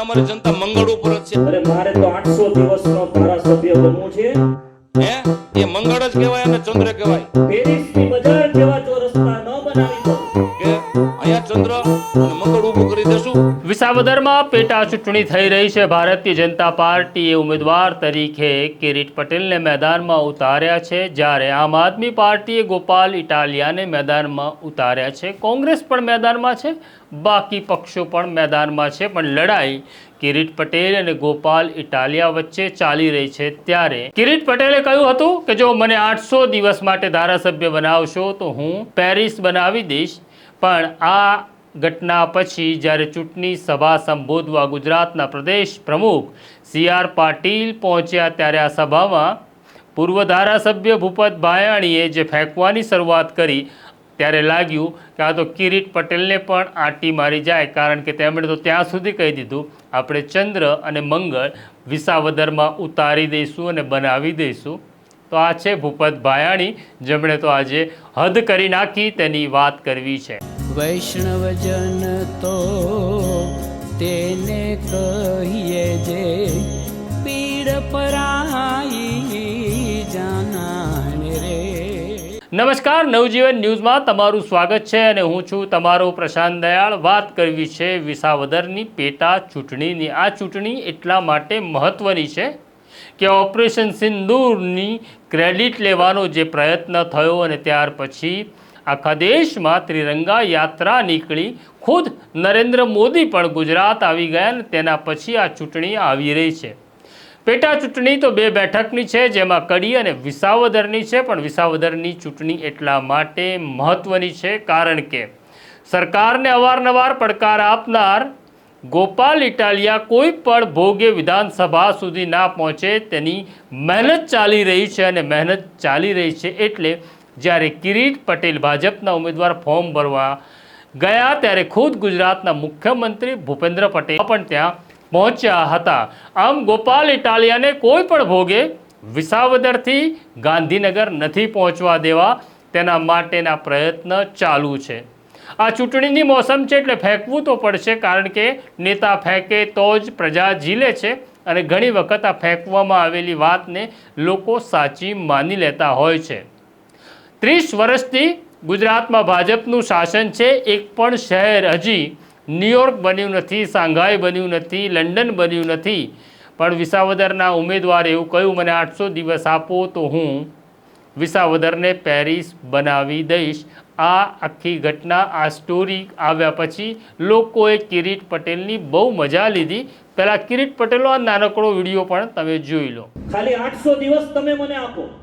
અમારી જનતા મંગળ ઉપર જ અરે મારે તો આઠસો દિવસનો ધારાસભ્ય બનવું છે. છે હે? એ મંગળ જ કહેવાય અને ચંદ્ર કહેવાય. પેરિસની બજાર પેટા ચૂંટણી થઈ રહી છે. ભારતીય જનતા પાર્ટીએ ઉમેદવાર તરીકે કિરીટ પટેલને મેદાનમાં ઉતાર્યા છે. જ્યારે આમ આદમી પાર્ટીએ ગોપાલ ઇટાલિયાને મેદાનમાં ઉતાર્યા છે. કોંગ્રેસ પણ મેદાનમાં છે. બાકી પક્ષો પણ મેદાનમાં છે. પણ લડાઈ કિરીટ પટેલ અને ગોપાલ ઇટાલિયા વચ્ચે ચાલી રહી છે. ત્યારે કિરીટ પટેલે કહ્યું હતું કે, જો મને આઠસો દિવસ માટે ધારાસભ્ય બનાવશો, તો હું પેરિસ બનાવી દઈશ. પણ આ ઘટના પછી જ્યારે ચૂંટણી સભા સંબોધવા ગુજરાતના પ્રદેશ પ્રમુખ સી આર પાટીલ પહોંચ્યા ત્યારે આ સભામાં પૂર્વ ધારાસભ્ય ભૂપત ભાયાણીએ જે ફેંકવાની શરૂઆત કરી ત્યારે લાગ્યું કે આ તો કિરીટ પટેલને પણ આંટી મારી જાય કારણ કે તેમણે તો ત્યાં સુધી કહી દીધું, આપણે ચંદ્ર અને મંગળ વિસાવદરમાં ઉતારી દઈશું અને બનાવી દઈશું. તો આ છે ભૂપત ભાયાણી, જેમણે તો આજે હદ કરી નાખી તેની વાત કરવી છે. વૈષ્ણવજન તો તેને કહીએ જે પીડ પરાઈ જાનાને રે. નમસ્કાર, નવજીવન ન્યૂઝમાં તમારું સ્વાગત છે અને હું છું તમારો પ્રશાંત દયાળ. વાત કરવી છે વિસાવદરની પેટા ચૂંટણીની. આ ચૂંટણી એટલા માટે મહત્ત્વની છે કે ઓપરેશન સિંદૂરની ક્રેડિટ લેવાનો જે પ્રયત્ન થયો અને ત્યાર પછી આખા દેશમાં ત્રિરંગા યાત્રા નીકળી. ખુદ નરેન્દ્ર મોદી પણ ગુજરાત આવી ગયા અને તેના પછી આ ચૂંટણી આવી રહી છે. પેટા ચૂંટણી તો બે બેઠકની છે, જેમાં કડી અને વિસાવદરની છે, પણ વિસાવદરની ચૂંટણી એટલા માટે મહત્વની છે કારણ કે સરકારને અવારનવાર પડકાર આપનાર ગોપાલ ઇટાલિયા કોઈ પણ ભોગે વિધાનસભા સુધી ના પહોંચે, તેની મહેનત ચાલી રહી છે અને મહેનત ચાલી રહી છે એટલે જ્યારે કિરીટ પટેલ ભાજપના ઉમેદવાર ફોર્મ ભરવા ગયા ત્યારે ખુદ ગુજરાતના મુખ્યમંત્રી ભૂપેન્દ્ર પટેલ પણ ત્યાં પહોંચ્યા હતા. આમ ગોપાલ ઇટાલિયાને કોઈ પણ ભોગે વિસાવદરથી ગાંધીનગર નથી પહોંચવા દેવા તેના માટેના પ્રયત્ન ચાલુ છે. આ ચૂંટણીની મોસમ છે એટલે ફેંકવું તો પડશે કારણ કે નેતા ફેંકે તો જ પ્રજા ઝીલે છે અને ઘણી વખત આ ફેંકવામાં આવેલી વાતને લોકો સાચી માની લેતા હોય છે. ત્રીસ વર્ષથી ગુજરાતમાં ભાજપનું શાસન છે. એક પણ શહેર હજી ન્યુયોર્ક બન્યું નથી સાંઘાઈ બન્યું નથી, લંડન બન્યું નથી. પણ વિસાવદરના ઉમેદવારે એવું કહ્યું, મને આઠસો દિવસ આપો તો હું વિસાવદરને પેરિસ બનાવી દઈશ. આ આખી ઘટના, આ સ્ટોરી આવ્યા પછી લોકોએ કિરીટ પટેલની બહુ મજા લીધી. પહેલાં કિરીટ પટેલનો આ નાનકડો વીડિયો પણ તમે જોઈ લો. ખાલી આઠસો દિવસ તમે મને આપો ને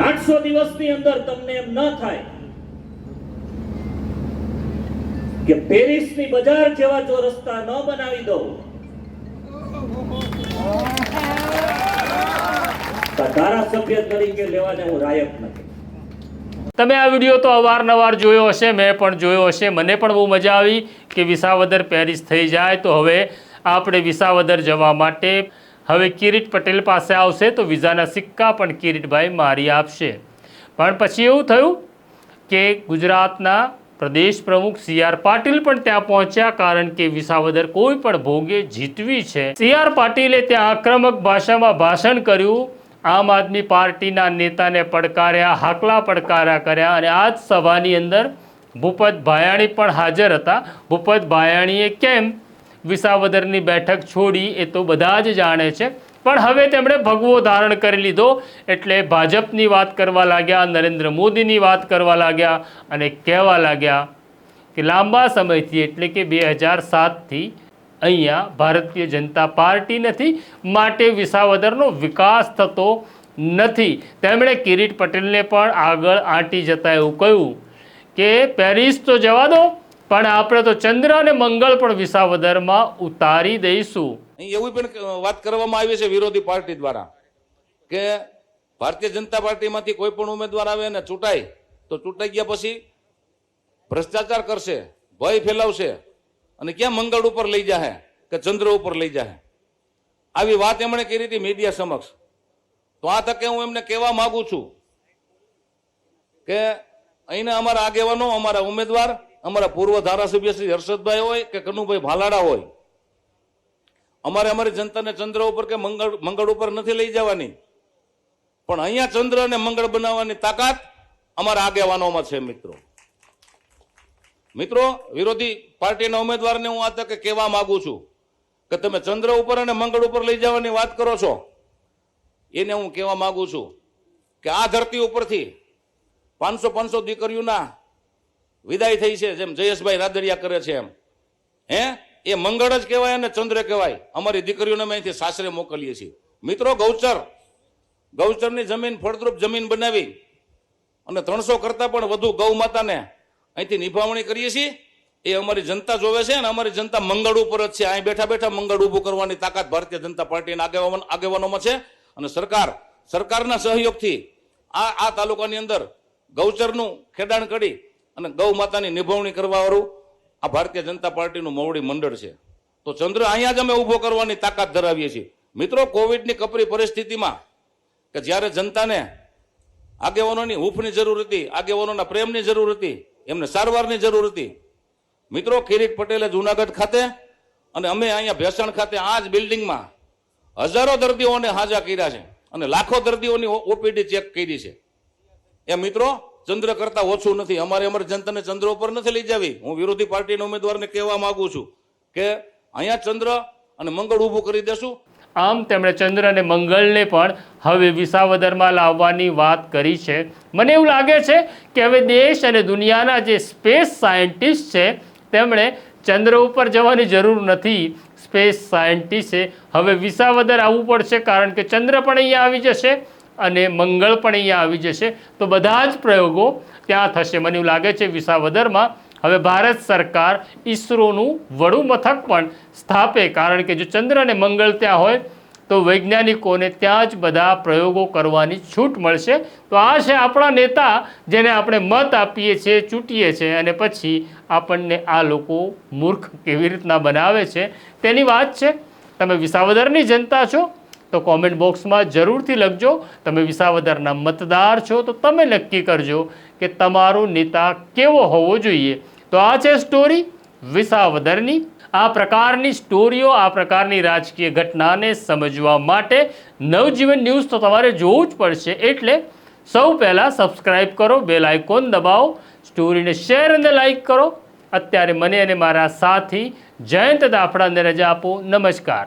આઠસો દિવસની અંદર તમને એમ ન થાય કે પેરિસની બજાર જેવા જો રસ્તા ન બનાવી નથી. તમે આ વીડિયો તો અવારનવાર જોયો હશે, મેં પણ જોયો હશે. મને પણ બહુ મજા આવી કે વિસાવદર પેરિસ થઈ જાય. તો હવે આપણે વિસાવદર જવા માટે હવે કિરીટ પટેલ પાસે આવશે તો વિઝાના સિક્કા પણ કિરીટભાઈ મારી આપશે. પણ પછી એવું થયું કે ગુજરાતના પ્રદેશ પ્રમુખ સી આર પાટીલ પણ ત્યાં પહોંચ્યા કારણ કે વિસાવદર કોઈ પણ ભોગે જીતવી છે. સી આર પાટીલે ત્યાં આક્રમક ભાષામાં ભાષણ કર્યું. આમ આદમી પાર્ટીના નેતાને પડકાર્યા, હાકલા પડકાર્યા કર્યા અને આ જ સભાની અંદર ભૂપત ભાયાણી પણ હાજર હતા. ભૂપત ભાયાણીએ કેમ વિસાવદરની બેઠક છોડી એ તો બધા જ જાણે છે. પણ હવે તેમણે ભગવો ધારણ કરી લીધો એટલે ભાજપની વાત કરવા લાગ્યા, નરેન્દ્ર મોદીની વાત કરવા લાગ્યા અને કહેવા લાગ્યા કે લાંબા સમયથી, એટલે કે બે હજાર સાતથી અહીંયા ભારતીય જનતા પાર્ટી નથી, માટે વિસાવદરનો વિકાસ થતો નથી. તેમણે કિરીટ પટેલને પણ આગળ આંટી જતા એવું કહ્યું કે, પેરિસ તો જવા દો પણ આપણે તો ચંદ્ર અને મંગળ પણ વિસાવદરમાં ઉતારી દઈશું. એવી પણ વાત કરવામાં આવી છે વિરોધી પાર્ટી દ્વારા કે ભારતીય જનતા પાર્ટીમાંથી કોઈ પણ ઉમેદવાર આવે અને ચૂંટાય, તો ચૂંટાઈ ગયા પછી ભ્રષ્ટાચાર કરશે, ભય ફેલાવશે અને ક્યાં મંગળ ઉપર લઈ જાહે કે ચંદ્ર ઉપર લઈ જાહે? આવી વાત એમણે કરી હતી મીડિયા સમક્ષ. તો આ તકે હું એમને કહેવા માંગુ છું કે અહીંના અમારા આગેવાનો, અમારા ઉમેદવાર અમારા પૂર્વ ધારાસભ્ય શ્રી હર્ષદભાઈ હોય કે કનુભાઈ ભાલાડા હોય. અમારે અમારી જનતાને ચંદ્ર ઉપર કે મંગળ મંગળ ઉપર નથી લઈ જવાની. પણ અહીંયા ચંદ્ર અને મંગળ બનાવવાની તાકાત અમારા આગેવાનોમાં છે, મિત્રો. મિત્રો, વિરોધી પાર્ટીના ઉમેદવારને હું આ તકે કહેવા માંગુ છું કે તમે ચંદ્ર ઉપર અને મંગળ ઉપર લઈ જવાની વાત કરો છો. એને હું કહેવા માંગુ છું કે આ ધરતી ઉપરથી પાંચસો પાંચસો દીકરીઓના વિદાય થઈ છે જેમ જયેશભાઈ રાદડિયા કરે છે એમ. હે? એ મંગળ જ કહેવાય અને ચંદ્ર કહેવાય. અમારી દીકરીઓને અમે અહીંથી સાસરે મોકલીએ છીએ. મિત્રો, ગૌચર. ગૌચરની જમીન ફળદ્રુપ જમીન બનાવી અને ત્રણસો કરતા પણ વધુ ગૌ માતાને અહીંથી નિભાવણી કરીએ છીએ. એ અમારી જનતા જોવે છે અને અમારી જનતા મંગળ ઉપર જ છે. અહીં બેઠા બેઠા મંગળ ઊભું કરવાની તાકાત ભારતીય જનતા પાર્ટીના આગેવાન આગેવાનોમાં છે અને સરકાર સરકારના સહયોગથી આ આ તાલુકાની અંદર ગૌચરનું ખેડાણ કરી અને ગૌ માતાની નિભાવણી કરવાવાળું આ ભારતીય જનતા પાર્ટીનું મોવડી મંડળ છે. તો ચંદ્ર અહીંયા જ અમે ઊભો કરવાની તાકાત ધરાવીએ છીએ. મિત્રો, કોવિડની કપરી પરિસ્થિતિમાં કે જ્યારે જનતાને આગેવાનોની હૂંફની જરૂર હતી, આગેવાનોના પ્રેમની જરૂર હતી, એમને સારવારની જરૂર હતી. મિત્રો કિરીટ પટેલે જુનાગઢ ખાતે અને અમે અહીંયા ભેસણ ખાતે આ જ બિલ્ડિંગમાં હજારો દર્દીઓને હાજા કર્યા છે અને લાખો દર્દીઓની ઓપીડી ચેક કરી છે. એ મિત્રો ચંદ્ર કરતા ઓછું નથી. અમારે અમારી જનતાને ચંદ્ર ઉપર નથી લઈ જવી. હું વિરોધી પાર્ટીના ઉમેદવારને કહેવા માંગુ છું કે અહીંયા ચંદ્ર અને મંગળ ઊભું કરી દેશું. આમ તેમણે ચંદ્ર અને મંગળને પણ હવે વિસાવદરમાં લાવવાની વાત કરી છે. મને એવું લાગે છે કે હવે દેશ અને દુનિયાના જે સ્પેસ સાયન્ટિસ્ટ છે, તેમણે ચંદ્ર ઉપર જવાની જરૂર નથી. સ્પેસ સાયન્ટિસ્ટે હવે વિસાવદર આવવું પડશે કારણ કે ચંદ્ર પણ અહીંયા આવી જશે. અને મંગળ પણ અહીંયા આવી જશે. તો બધા જ પ્રયોગો ત્યાં થશે. મને એવું લાગે છે વિસાવદરમાં હવે ભારત સરકાર ઈસરોનું વડું મથક પણ સ્થાપે. કારણ કે જો ચંદ્ર અને મંગળ ત્યાં હોય, તો વૈજ્ઞાનિકોને ત્યાં જ બધા પ્રયોગો કરવાની છૂટ મળશે. તો આ છે આપણા નેતા જેને આપણે મત આપીએ છીએ, ચૂંટીએ છીએ અને પછી આપણને આ લોકો મૂર્ખ કેવી રીતના બનાવે છે. તેની વાત છે, તમે વિસાવદરની જનતા છો? તો કોમેન્ટ બોક્સમાં જરૂરથી લખજો. તમે વિસાવદરના મતદાર છો, તો તમે નક્કી કરજો કે તમારો નેતા કેવો હોવો જોઈએ. તો આ છે સ્ટોરી વિસાવદરની. આ પ્રકારની સ્ટોરીઓ આ પ્રકારની રાજકીય ઘટનાને સમજવા માટે નવજીવન ન્યૂઝ તો તમારે જોવું જ પડશે. એટલે સૌ પહેલાં સબસ્ક્રાઈબ કરો બેલ આઇકોન દબાવો સ્ટોરીને શેર અને લાઇક કરો. અત્યારે મને અને મારા સાથી જયંત દાફડાને રજા આપો. નમસ્કાર.